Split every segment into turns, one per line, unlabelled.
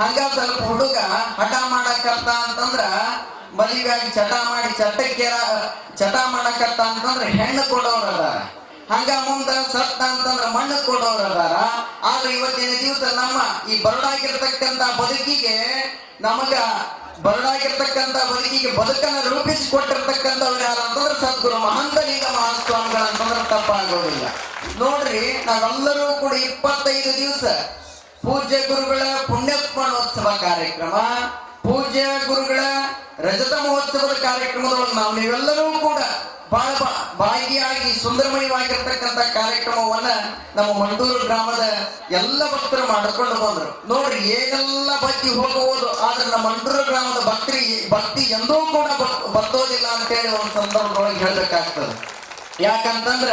ಹಂಗ ಸ್ವಲ್ಪ ಹುಡುಗ ಹಠ ಮಾಡಕತ್ತ ಅಂತಂದ್ರ ಮದುವೆಯಾಗಿ ಚಟ ಮಾಡಿ ಚಟಕ್ಕೇರ ಚಟ ಮಾಡಕತ್ತ ಅಂತಂದ್ರ ಹೆಣ್ಣು ಕೊಡೋರು ಅದಾರ. ಹಂಗ ಮುಂದ ಸತ್ತ ಅಂತಂದ್ರ ಮಣ್ಣು ಕೊಡೋರು ಅದಾರ. ಆದ್ರೆ ಇವತ್ತಿನ ದಿವಸ ನಮ್ಮ ಈ ಬರಡಾಗಿರ್ತಕ್ಕಂತ ಬದುಕಿಗೆ ನಮಗ ಬರಡಾಗಿರ್ತಕ್ಕಂತ ಬದುಕಿಗೆ ಬದುಕನ್ನ ರೂಪಿಸಿ ಕೊಟ್ಟಿರ್ತಕ್ಕಂಥವ್ರು ಯಾರು ಅಂತಂದ್ರೆ ಸದ್ಗುರು ಮಹಂತ ನಿಗಮ ಅಂತಂದ್ರೆ ತಪ್ಪಾಗೋದಿಲ್ಲ. ನೋಡ್ರಿ ನಾವೆಲ್ಲರೂ ಕೂಡ ಇಪ್ಪತ್ತೈದು ದಿವಸ ಪೂಜ್ಯ ಗುರುಗಳ ಪುಣ್ಯ ಸ್ಮರಣೋತ್ಸವ ಕಾರ್ಯಕ್ರಮ, ಪೂಜ್ಯ ಗುರುಗಳ ರಜತ ಮಹೋತ್ಸವದ ಕಾರ್ಯಕ್ರಮದೊಳಗೆ ನಾವು ನೀವೆಲ್ಲರೂ ಕೂಡ ಬಹಳ ಭಾಗಿಯಾಗಿ ಸುಂದರಮಯವಾಗಿರ್ತಕ್ಕಂಥ ಕಾರ್ಯಕ್ರಮವನ್ನ ನಮ್ಮ ಮಂಡೂರು ಗ್ರಾಮದ ಎಲ್ಲ ಭಕ್ತರು ಮಾಡಿಕೊಂಡು ಬಂದ್ರು. ನೋಡ್ರಿ, ಏನೆಲ್ಲ ಭಕ್ತಿ ಹೋಗಬಹುದು, ಆದ್ರೆ ನಮ್ಮ ಮಂಡೂರು ಗ್ರಾಮದ ಭಕ್ತಿ ಭಕ್ತಿ ಎಂದೂ ಕೂಡ ಬತ್ತೋದಿಲ್ಲ ಅಂತ ಹೇಳಿ ಒಂದು ಸಂದರ್ಭದೊಳಗೆ ಹೇಳ್ಬೇಕಾಗ್ತದೆ. ಯಾಕಂತಂದ್ರ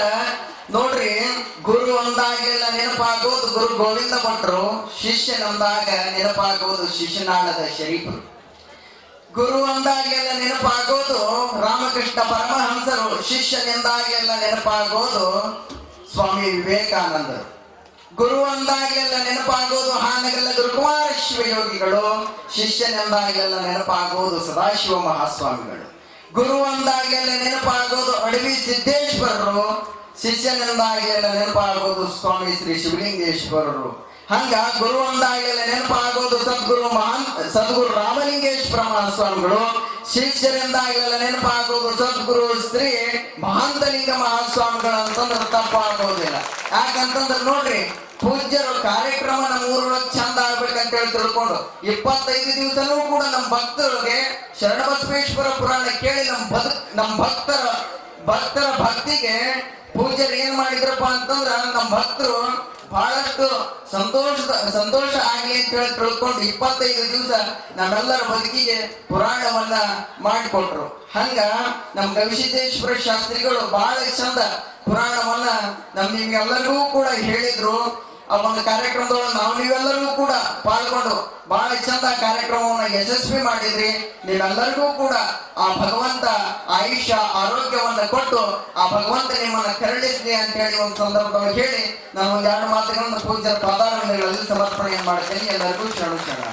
ನೋಡ್ರಿ ಗುರು ಅಂದಾಗೆಲ್ಲ ನೆನಪಾಗೋದು, ಗುರು ಗೋವಿಂದ ಭಟ್ರು ಶಿಷ್ಯನೊಂದಾಗ ನೆನಪಾಗೋದು ಶಿಷ್ಯನಾಳದ ಶರೀಫರು. ಗುರು ಅಂದಾಗೆಲ್ಲ ನೆನಪಾಗೋದು ರಾಮಕೃಷ್ಣ ಪರಮಹಂಸರು ಶಿಷ್ಯನಿಂದಾಗೆಲ್ಲ ನೆನಪಾಗೋದು ಸ್ವಾಮಿ ವಿವೇಕಾನಂದರು. ಗುರು ಅಂದಾಗೆಲ್ಲ ನೆನಪಾಗೋದು ಹಾನಗಲ್ಲ ಗುರುಕುಮಾರ ಶಿವಯೋಗಿಗಳು ಶಿಷ್ಯನೆಂದಾಗೆಲ್ಲ ನೆನಪಾಗೋದು ಸದಾಶಿವ ಮಹಾಸ್ವಾಮಿಗಳು. ಗುರು ಅಂದಾಗೆಲ್ಲ ನೆನಪಾಗೋದು ಅಡವಿ ಸಿದ್ದೇಶ್ವರರು ಶಿಷ್ಯನೆಂದಾಗೆಲ್ಲ ನೆನಪಾಗೋದು ಸ್ವಾಮಿ ಶ್ರೀ ಶಿವಲಿಂಗೇಶ್ವರರು. ಹಂಗ ಗುರು ಅಂದಾಗೆಲ್ಲ ನೆನಪಾಗೋದು ಸದ್ಗುರು ಮಹಾನ್, ಸದ್ಗುರು ರಾಮಲಿಂಗೇಶ್ವರ ಮಹಾಸ್ವಾಮಿಗಳು. ಶಿಷ್ಯರಿಂದಾಗೆಲ್ಲ ನೆನಪಾಗೋದು ಸದ್ಗುರು ಶ್ರೀ ಮಹಾಂತಲಿಂಗ ಮಹಾಸ್ವಾಮಿಗಳು ಅಂತಂದ್ರೆ ತಪ್ಪಾಗೋದಿಲ್ಲ ಯಾಕಂತಂದ್ರೆ ನೋಡ್ರಿ, ಪೂಜ್ಯರು ಕಾರ್ಯಕ್ರಮ ನಮ್ಮ ಊರೊಳಗೆ ಚಂದ ಆಗ್ಬೇಕಂತ ಹೇಳಿ ತಿಳ್ಕೊಂಡು ಇಪ್ಪತ್ತೈದು ದಿವಸನೂ ಕೂಡ ನಮ್ಮ ಭಕ್ತರಿಗೆ ಶರಣಬಸವೇಶ್ವರ ಪುರಾಣ ಕೇಳಿ ನಮ್ಮ ಬದುಕ್ ನಮ್ಮ ಭಕ್ತರ ಭಕ್ತರ ಭಕ್ತಿಗೆ ಪೂಜ್ಯರು ಏನ್ ಮಾಡಿದ್ರಪ್ಪ ಅಂತಂದ್ರ ನಮ್ಮ ಭಕ್ತರು ಬಹಳಷ್ಟು ಸಂತೋಷದ ಸಂತೋಷ ಆಗ್ಲಿ ಅಂತ ಹೇಳಿ ತಿಳ್ಕೊಂಡು ಇಪ್ಪತ್ತೈದು ದಿವಸ ನಮ್ಮೆಲ್ಲರ ಬದುಕಿಗೆ ಪುರಾಣವನ್ನ ಮಾಡಿಕೊಟ್ರು ಹಂಗ ನಮ್ ಗವಿಸಿದ್ದೇಶ್ವರ ಶಾಸ್ತ್ರಿಗಳು ಬಹಳ ಚಂದ ಪುರಾಣವನ್ನ ನಮ್ ನಿಮ್ಗೆಲ್ಲರಿಗೂ ಕೂಡ ಹೇಳಿದ್ರು. ಆ ಒಂದು ಕಾರ್ಯಕ್ರಮದೊಳಗೆ ನಾವು ನೀವೆಲ್ಲರೂ ಕೂಡ ಪಾಲ್ಗೊಂಡು ಬಹಳ ಚಂದ ಕಾರ್ಯಕ್ರಮವನ್ನ ಯಶಸ್ವಿ ಮಾಡಿದ್ರಿ. ನೀವೆಲ್ಲರಿಗೂ ಕೂಡ ಆ ಭಗವಂತ ಆಯುಷ್ಯ, ಆರೋಗ್ಯವನ್ನ ಕೊಟ್ಟು ಆ ಭಗವಂತ ನಿಮ್ಮನ್ನ ಕರುಣಿಸ್ಲಿ ಅಂತ ಹೇಳಿ ಒಂದು ಸಂದರ್ಭದೊಳಗೆ ಹೇಳಿ ನಾನು ಒಂದು ಎರಡು ಮಾತುಗಳನ್ನು ಪೂಜ್ಯರ ಪಾದಾರಗಳಲ್ಲಿ ಸಮರ್ಪಣೆ ಮಾಡ್ತೇನೆ ಎಲ್ಲರಿಗೂ ಶರಣು ಶರಣ.